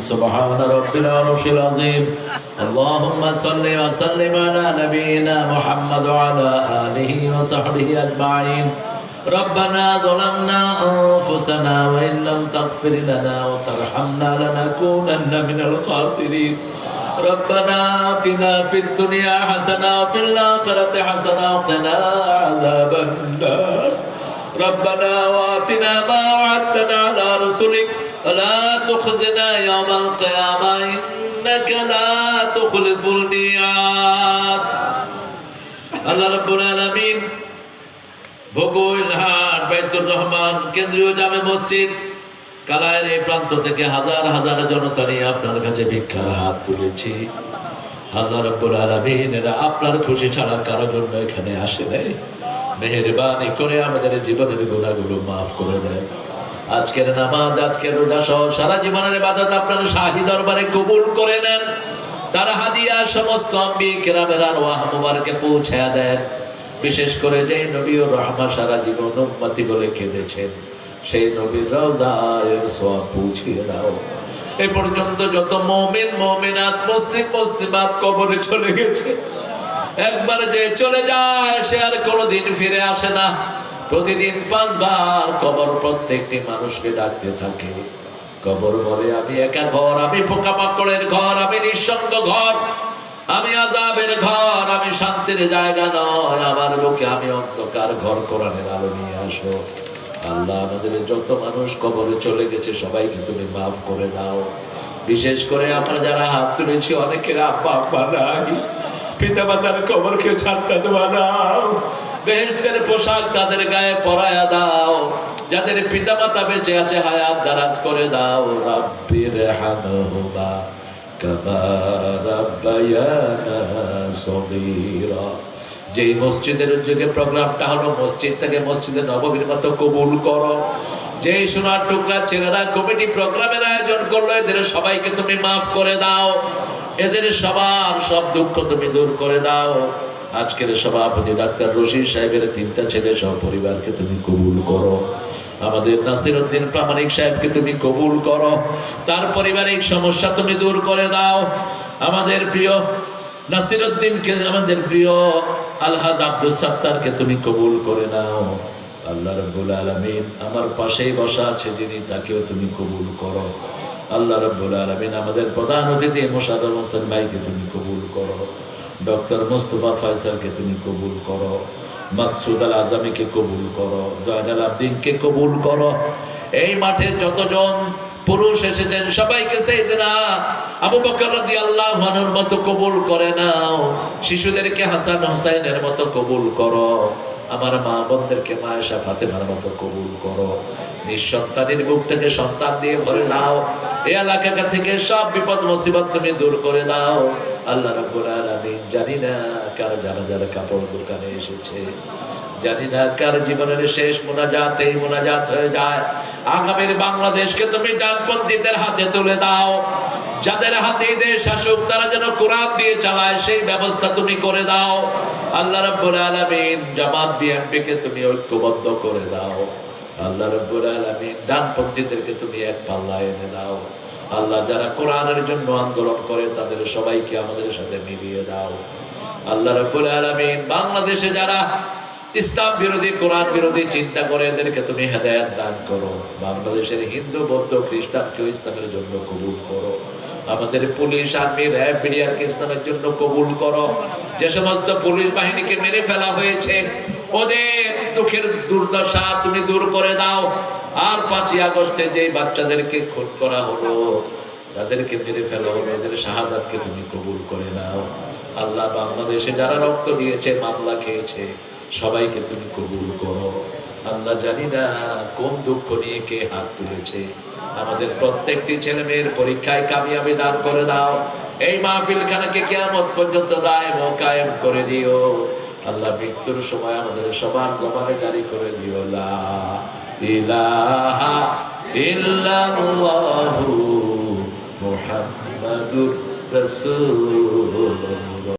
سبحان رب العرش العظيم اللهم صل وسلم على نبينا محمد وعلى آله وصحبه أجمعين ربنا ظلمنا أنفسنا وإن لم تغفر لنا وترحمنا لنكونن من الخاسرين ربنا آتنا في الدنيا حسنة وفي الآخرة حسنة وقنا عذاب النار ربنا وآتنا ما وعدتنا على رسلك ولا تخزنا يوم القيامة إنك لا تخلف الميعاد الله رب العالمين বগুইলহাট বাইতুর রহমান কেন্দ্রীয় জামে মসজিদ কালায়ের এই প্রান্ত থেকে হাজার হাজার জনতা নিয়ে আপনার কাছে ভিক্ষার হাত তুলেছি আল্লাহ রব্বুল আলামিন এরা আপনার খুশি ছাড়া কারোর জন্য এখানে আসে নাই মেহেরবানি করে আমাদের জীবনের গুণাগুলো মাফ করে দেয় আজকের নামাজ, আজকের রোজা সহ সারা জীবনের বাদত আপনার শাহী দরবারে কবুল করে নেন। তারা হাদিয়া সমস্ত আম্বি কেরামের আর ওয়াহ দেন। বিশেষ করে যে নবী ও রহমা সারা জীবন উম্মতি বলে কেঁদেছেন, সেই নবীর রওজায়ের সোয়াব পৌঁছিয়ে দাও। এ পর্যন্ত যত মমিন, মমিনাত, মুসলিম, মুসলিমাত কবরে চলে গেছে। একবার যে চলে যায়, সে আর কোনোদিন ফিরে আসে না। প্রতিদিন পাঁচবার কবর প্রত্যেকটি মানুষকে ডাকতে থাকে। কবর বলে, আমি একা ঘর, আমি পোকামাকড়ের ঘর, আমি নিঃসঙ্গ ঘর, আমি আজাবের ঘর, আমি শান্তির জায়গা নয়, আমার বুকে আমি অন্ধকার ঘর কোরআনের আলো নিয়ে আসো। আল্লাহ আমাদের যত মানুষ কবরে চলে গেছে, সবাইকে তুমি মাফ করে দাও। বিশেষ করে আমরা যারা হাত তুলেছি, অনেকের আব্বা আব্বা নাই পিতা মাতার কবরকে ছাড়তে দেওয়া দাও বেহেস্তের পোশাক তাদের গায়ে পরায়া দাও। যাদের পিতা মাতা বেঁচে আছে, হায়াত দারাজ করে দাও। রাব্বির হামহুমা কামা যেই মসজিদের উদ্যোগে প্রোগ্রামটা হলো, মসজিদ থেকে মসজিদে নবমীর মতো কবুল করো। যেই সোনার টুকরা ছেলেরা কমিটি প্রোগ্রামের আয়োজন করল, এদের সবাইকে তুমি মাফ করে দাও। এদের সবার সব দুঃখ তুমি দূর করে দাও। আজকের সভাপতি ডাক্তার রশিদ সাহেবের তিনটা ছেলে সহ পরিবারকে তুমি কবুল করো। আমাদের নাসির উদ্দিন প্রামাণিক সাহেবকে তুমি কবুল করো। তার পারিবারিক সমস্যা তুমি দূর করে দাও। আমাদের প্রিয় নাসির উদ্দিনকে আমাদের প্রিয় আলহাজ আব্দুল সাত্তারকে তুমি কবুল করে নাও। আল্লাহ রব্বুল আলমিন আমার পাশেই বসা আছে, যিনি তাকেও তুমি কবুল করো। আল্লাহ রব্বুল আলমিন আমাদের প্রধান অতিথি মোশাদুল হোসেন ভাইকে তুমি কবুল করো। ডক্টর মুস্তফা ফয়সালকে তুমি কবুল করো, মাকসুদ আল আজমিকে কবুল করো জয়নাল আবদিনকে কবুল করো। এই মাঠে যতজন পুরুষ এসেছেন, সবাইকে সেই দিনা আবু বকর রাদিয়াল্লাহু আনহুর মতো কবুল করে নাও। শিশুদেরকে হাসান হোসাইনের মতো কবুল করো। আমার মা বোনদেরকে মায়েশা ফাতেমার মতো কবুল করো। নিঃসন্তানের বুক থেকে সন্তান দিয়ে ভরে নাও। এই এলাকা থেকে সব বিপদ মুসিবত তুমি দূর করে দাও আল্লাহ রাব্বুল আলামিন জানি না কার জানাজার কাপড় দোকানে এসেছে, জানি না কার জীবনের শেষ মোনাজাত এই মোনাজাত হয়ে যায়। আগামীর বাংলাদেশকে তুমি ডানপন্থীদের হাতে তুলে দাও। যাদের হাতে দেশ আসুক, তারা যেন কোরআন দিয়ে চালায়, সেই ব্যবস্থা তুমি করে দাও। আল্লাহ রাব্বুল আলামিন জামাত বিএনপি কে তুমি ঐক্যবদ্ধ করে দাও। আল্লাহ রাব্বুল আলামিন ডানপন্থীদেরকে তুমি এক পাল্লায় এনে দাও। আল্লাহ যারা কোরআনের জন্য আন্দোলন করে, তাদের সবাইকে আমাদের সাথে মিলিয়ে দাও। আল্লাহ রাব্বুল আলামিন বাংলাদেশে যারা ইসলাম বিরোধী, কোরআন বিরোধী চিন্তা করে, এদেরকে তুমি হেদায়াত দান করো। বাংলাদেশের হিন্দু, বৌদ্ধ খ্রিস্টানকেও ইসলামের জন্য কবুল করো। আমাদের পুলিশ, আর্মি, র্যাব মিডিয়ারকে ইসলামের জন্য কবুল করো। যে সমস্ত পুলিশ বাহিনীকে মেরে ফেলা হয়েছে ওদের দুঃখের দুর্দশা তুমি দূর করে দাও। আর পাঁচই আগস্টে যে বাচ্চাদেরকে খুন করা হলো, তাদেরকে মেরে ফেলা হলো, এদের শাহাদাতকে তুমি কবুল করে নাও। আল্লাহ বাংলাদেশে যারা রক্ত দিয়েছে, মামলা খেয়েছে, সবাইকে তুমি কবুল করো। আল্লাহ জানি না কোন দুঃখ নিয়ে কে হাত তুলেছে। আমাদের প্রত্যেকটি ছেলে মেয়ের পরীক্ষায় কামিয়াবি দান করে দাও। এই মাহফিল খানাকে কেমন পর্যন্ত দায় ও কায়েম করে দিও। আল্লাহ মৃত্যুর সময় আমাদের সবার জবানে জারি করে দিও ইহু মুহাম্মাদুর রাসূলুল্লাহ।